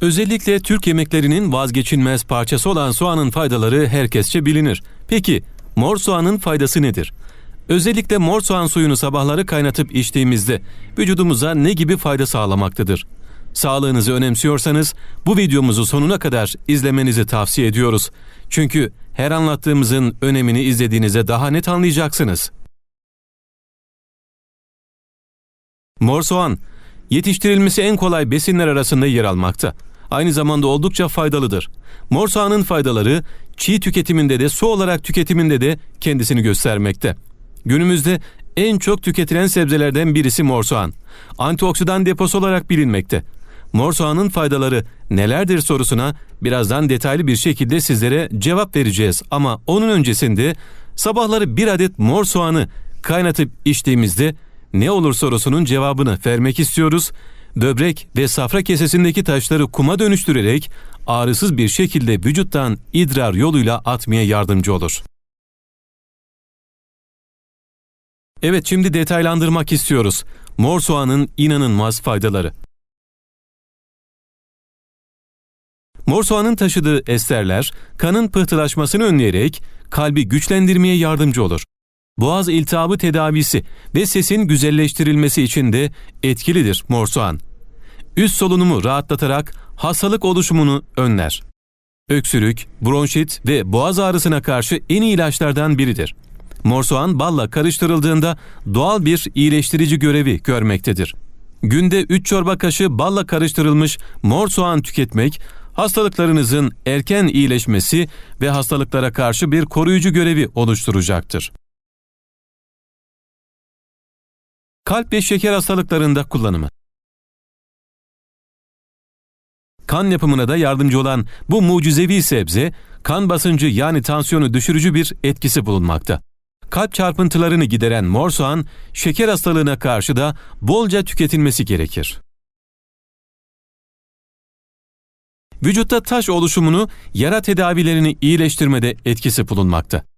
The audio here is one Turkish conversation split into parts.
Özellikle Türk yemeklerinin vazgeçilmez parçası olan soğanın faydaları herkesçe bilinir. Peki mor soğanın faydası nedir? Özellikle mor soğan suyunu sabahları kaynatıp içtiğimizde vücudumuza ne gibi fayda sağlamaktadır? Sağlığınızı önemsiyorsanız bu videomuzu sonuna kadar izlemenizi tavsiye ediyoruz. Çünkü her anlattığımızın önemini izlediğinizde daha net anlayacaksınız. Mor soğan, yetiştirilmesi en kolay besinler arasında yer almakta. Aynı zamanda oldukça faydalıdır. Mor soğanın faydaları çiğ tüketiminde de su olarak tüketiminde de kendisini göstermekte. Günümüzde en çok tüketilen sebzelerden birisi mor soğan. Antioksidan deposu olarak bilinmekte. Mor soğanın faydaları nelerdir sorusuna birazdan detaylı bir şekilde sizlere cevap vereceğiz. Ama onun öncesinde sabahları bir adet mor soğanı kaynatıp içtiğimizde ne olur sorusunun cevabını vermek istiyoruz. Böbrek ve safra kesesindeki taşları kuma dönüştürerek ağrısız bir şekilde vücuttan idrar yoluyla atmaya yardımcı olur. Evet şimdi detaylandırmak istiyoruz. Mor soğanın inanılmaz faydaları. Mor soğanın taşıdığı esterler kanın pıhtılaşmasını önleyerek kalbi güçlendirmeye yardımcı olur. Boğaz iltihabı tedavisi ve sesin güzelleştirilmesi için de etkilidir mor soğan. Üst solunumu rahatlatarak hastalık oluşumunu önler. Öksürük, bronşit ve boğaz ağrısına karşı en iyi ilaçlardan biridir. Mor soğan balla karıştırıldığında doğal bir iyileştirici görevi görmektedir. Günde 3 çorba kaşığı balla karıştırılmış mor soğan tüketmek hastalıklarınızın erken iyileşmesi ve hastalıklara karşı bir koruyucu görevi oluşturacaktır. Kalp ve şeker hastalıklarında kullanımı. Kan yapımına da yardımcı olan bu mucizevi sebze, kan basıncı yani tansiyonu düşürücü bir etkisi bulunmakta. Kalp çarpıntılarını gideren mor soğan, şeker hastalığına karşı da bolca tüketilmesi gerekir. Vücutta taş oluşumunu, yara tedavilerini iyileştirmede etkisi bulunmakta.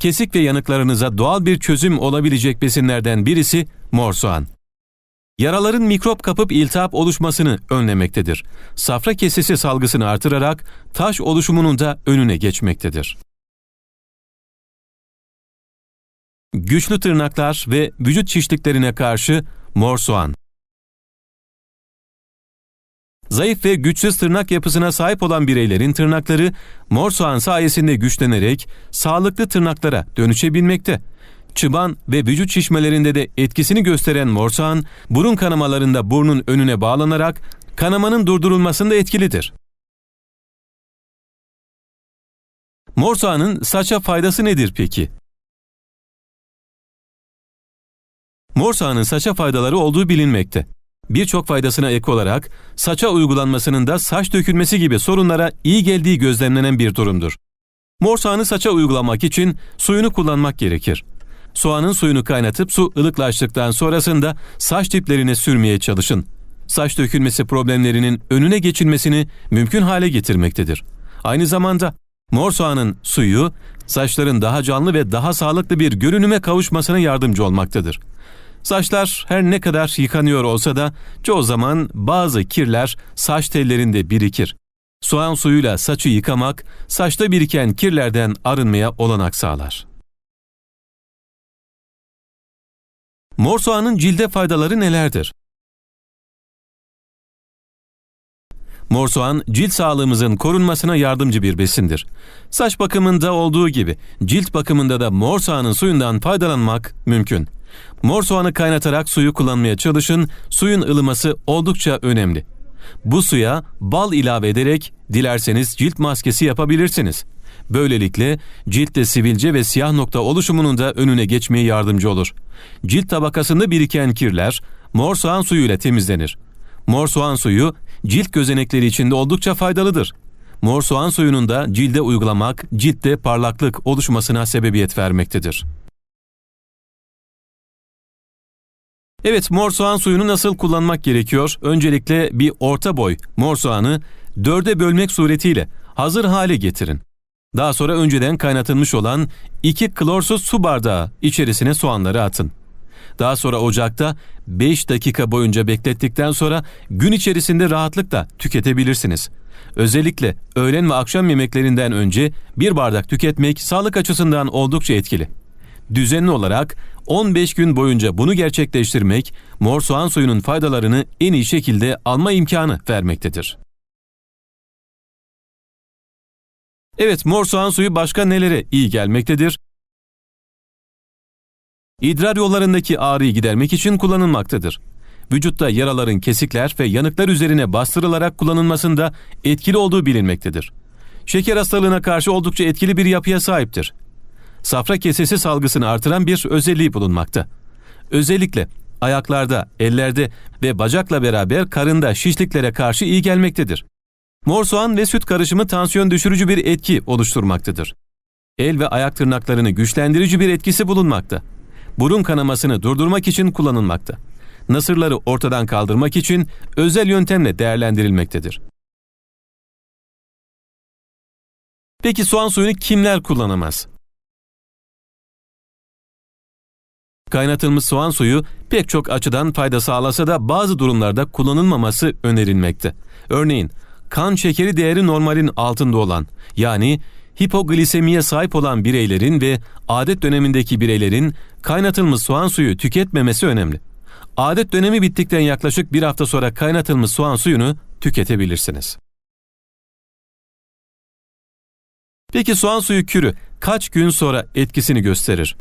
Kesik ve yanıklarınıza doğal bir çözüm olabilecek besinlerden birisi mor soğan. Yaraların mikrop kapıp iltihap oluşmasını önlemektedir. Safra kesesi salgısını artırarak taş oluşumunun da önüne geçmektedir. Güçlü tırnaklar ve vücut şişliklerine karşı mor soğan. Zayıf ve güçsüz tırnak yapısına sahip olan bireylerin tırnakları mor soğan sayesinde güçlenerek sağlıklı tırnaklara dönüşebilmekte. Çıban ve vücut şişmelerinde de etkisini gösteren mor soğan, burun kanamalarında burnun önüne bağlanarak kanamanın durdurulmasında etkilidir. Mor soğanın saça faydası nedir peki? Mor soğanın saça faydaları olduğu bilinmekte. Birçok faydasına ek olarak saça uygulanmasının da saç dökülmesi gibi sorunlara iyi geldiği gözlemlenen bir durumdur. Mor soğanı saça uygulamak için suyunu kullanmak gerekir. Soğanın suyunu kaynatıp su ılıklaştıktan sonrasında saç diplerine sürmeye çalışın. Saç dökülmesi problemlerinin önüne geçilmesini mümkün hale getirmektedir. Aynı zamanda mor soğanın suyu saçların daha canlı ve daha sağlıklı bir görünüme kavuşmasına yardımcı olmaktadır. Saçlar her ne kadar yıkanıyor olsa da çoğu zaman bazı kirler saç tellerinde birikir. Soğan suyuyla saçı yıkamak, saçta biriken kirlerden arınmaya olanak sağlar. Mor soğanın cilde faydaları nelerdir? Mor soğan cilt sağlığımızın korunmasına yardımcı bir besindir. Saç bakımında olduğu gibi cilt bakımında da mor soğanın suyundan faydalanmak mümkün. Mor soğanı kaynatarak suyu kullanmaya çalışın, suyun ılıması oldukça önemli. Bu suya bal ilave ederek dilerseniz cilt maskesi yapabilirsiniz. Böylelikle ciltte sivilce ve siyah nokta oluşumunun da önüne geçmeye yardımcı olur. Cilt tabakasında biriken kirler mor soğan suyu ile temizlenir. Mor soğan suyu cilt gözenekleri için de oldukça faydalıdır. Mor soğan suyunun da cilde uygulamak ciltte parlaklık oluşmasına sebebiyet vermektedir. Evet mor soğan suyunu nasıl kullanmak gerekiyor? Öncelikle bir orta boy mor soğanı dörde bölmek suretiyle hazır hale getirin. Daha sonra önceden kaynatılmış olan 2 klorsuz su bardağı içerisine soğanları atın. Daha sonra ocakta 5 dakika boyunca beklettikten sonra gün içerisinde rahatlıkla tüketebilirsiniz. Özellikle öğlen ve akşam yemeklerinden önce bir bardak tüketmek sağlık açısından oldukça etkili. Düzenli olarak 15 gün boyunca bunu gerçekleştirmek mor soğan suyunun faydalarını en iyi şekilde alma imkanı vermektedir. Evet, mor soğan suyu başka nelere iyi gelmektedir? İdrar yollarındaki ağrıyı gidermek için kullanılmaktadır. Vücutta yaraların kesikler ve yanıklar üzerine bastırılarak kullanılmasında etkili olduğu bilinmektedir. Şeker hastalığına karşı oldukça etkili bir yapıya sahiptir. Safra kesesi salgısını artıran bir özelliği bulunmakta. Özellikle ayaklarda, ellerde ve bacakla beraber karında şişliklere karşı iyi gelmektedir. Mor soğan ve süt karışımı tansiyon düşürücü bir etki oluşturmaktadır. El ve ayak tırnaklarını güçlendirici bir etkisi bulunmakta. Burun kanamasını durdurmak için kullanılmakta. Nasırları ortadan kaldırmak için özel yöntemle değerlendirilmektedir. Peki soğan suyunu kimler kullanamaz? Kaynatılmış soğan suyu pek çok açıdan fayda sağlasa da bazı durumlarda kullanılmaması önerilmekte. Örneğin kan şekeri değeri normalin altında olan yani hipoglisemiye sahip olan bireylerin ve adet dönemindeki bireylerin kaynatılmış soğan suyu tüketmemesi önemli. Adet dönemi bittikten yaklaşık bir hafta sonra kaynatılmış soğan suyunu tüketebilirsiniz. Peki soğan suyu kürü kaç gün sonra etkisini gösterir?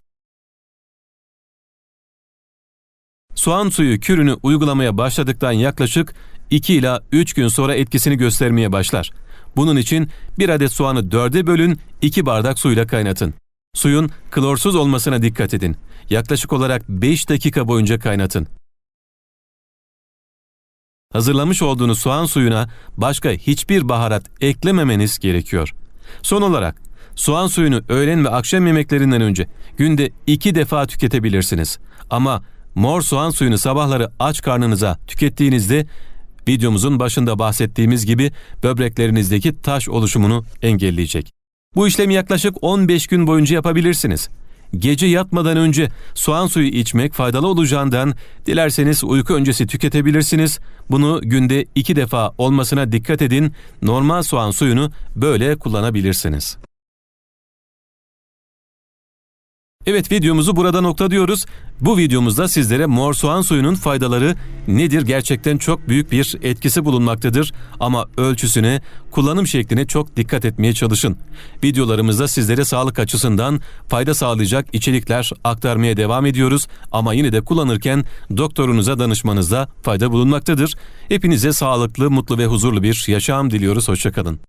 Soğan suyu kürünü uygulamaya başladıktan yaklaşık 2 ila 3 gün sonra etkisini göstermeye başlar. Bunun için bir adet soğanı dörde bölün, 2 bardak suyla kaynatın. Suyun klorsuz olmasına dikkat edin. Yaklaşık olarak 5 dakika boyunca kaynatın. Hazırlamış olduğunuz soğan suyuna başka hiçbir baharat eklememeniz gerekiyor. Son olarak soğan suyunu öğlen ve akşam yemeklerinden önce günde 2 defa tüketebilirsiniz. Ama mor soğan suyunu sabahları aç karnınıza tükettiğinizde videomuzun başında bahsettiğimiz gibi böbreklerinizdeki taş oluşumunu engelleyecek. Bu işlemi yaklaşık 15 gün boyunca yapabilirsiniz. Gece yatmadan önce soğan suyu içmek faydalı olacağından dilerseniz uyku öncesi tüketebilirsiniz. Bunu günde iki defa olmasına dikkat edin. Normal soğan suyunu böyle kullanabilirsiniz. Evet videomuzu burada nokta diyoruz. Bu videomuzda sizlere mor soğan suyunun faydaları nedir gerçekten çok büyük bir etkisi bulunmaktadır. Ama ölçüsüne, kullanım şekline çok dikkat etmeye çalışın. Videolarımızda sizlere sağlık açısından fayda sağlayacak içerikler aktarmaya devam ediyoruz. Ama yine de kullanırken doktorunuza danışmanızda fayda bulunmaktadır. Hepinize sağlıklı, mutlu ve huzurlu bir yaşam diliyoruz. Hoşçakalın.